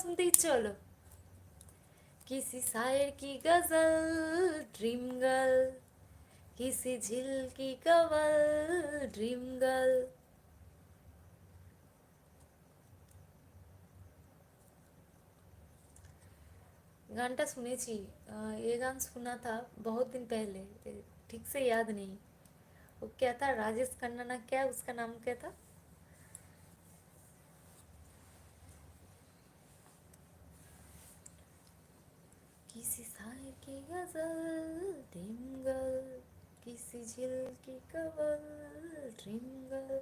শুনতে ইচ্ছে হলো কিসি সায়ের কি গজল ড্রিম গার্ল কিসি ঝিল কি কবল ড্রিম গার্ল गानটা শুনেছি ये गान सुना था बहुत दिन पहले ठीक से याद नहीं वो क्या था राजेश खन्ना ना क्या उसका नाम क्या था किसी शायर की गजल ड्रीम गर्ल किसी झिल की कवल dream girl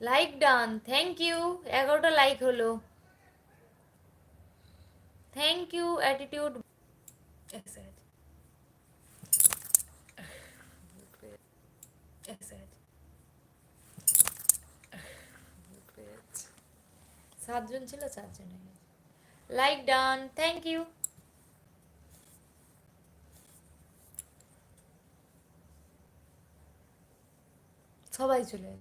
like done thank you এগারোটা লাইক হলো থ্যাংক ইউ অ্যাটিটিউড এক সেকেন্ড এক সেকেন্ড সাতজন ছিল চারজন হয়ে গেছে লাইক ডান থ্যাংক ইউ সবাই চলে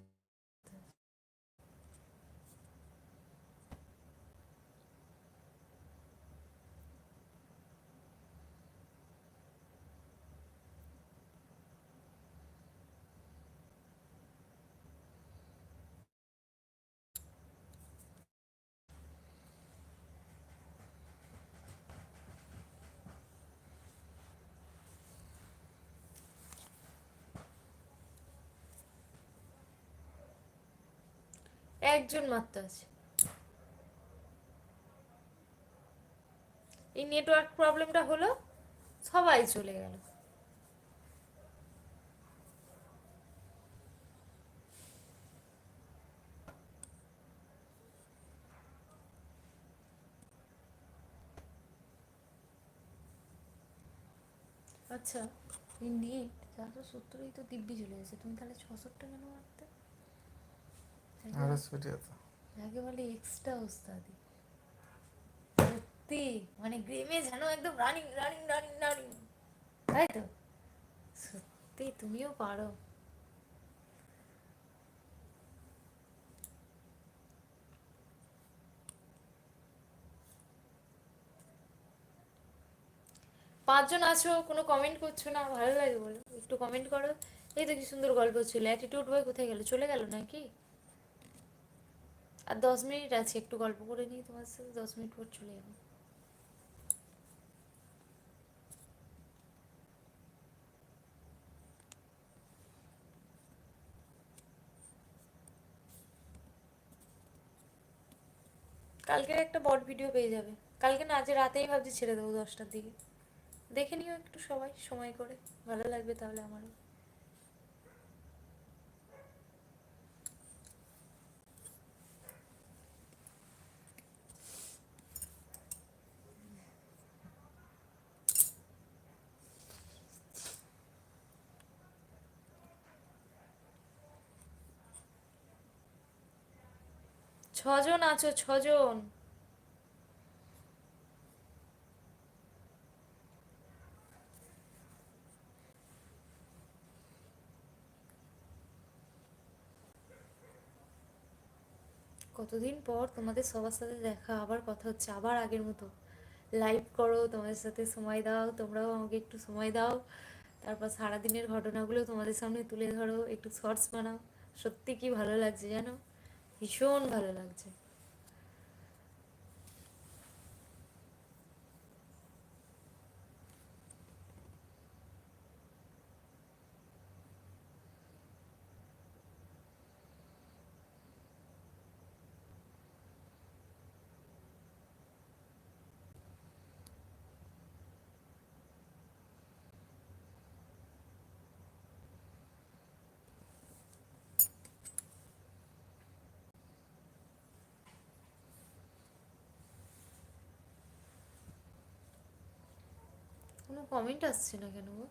একজন মাত্র আছে। এই নেটওয়ার্ক প্রবলেমটা হলো, সবাই চলে গেল। আচ্ছা নেট চারশো সত্তরই তো দিব্যি চলে গেছে। তুমি তাহলে ছশোটা কেন মারতে? মানে তুমিও পারো। পাঁচজন আছো, কোনো কমেন্ট করছ না? ভালো লাগে বলো। একটু কমেন্ট করো। এই তো কি সুন্দর গল্প ছিল অ্যাটিটিউড বয় কোথায় গেল? চলে গেল নাকি? আর দশ মিনিট আছে, একটু গল্প করে নিই তোমার সাথে, দশ মিনিট পর চলে যাব। কালকের একটা বট ভিডিও পেয়ে যাবে। কালকে না, আজ রাতেই ভাবছি ছেড়ে দেবো দশটার দিকে। দেখে নিও একটু সবাই, সময় করে। ভালো লাগবে তাহলে আমারও। ছজন আছো, ছজন। কতদিন পর তোমাদের সবার সাথে দেখা, আবার কথা হচ্ছে, আবার আগের মতো। লাইভ করো, তোমাদের সাথে সময় দাও, তোমরাও আমাকে একটু সময় দাও। তারপর সারাদিনের ঘটনাগুলো তোমাদের সামনে তুলে ধরো, একটু শর্টস বানাও। সত্যি কি ভালো লাগছে জানো? ভীষণ ভালো লাগছে কোনো কমেন্ট আসছে না কেন গো?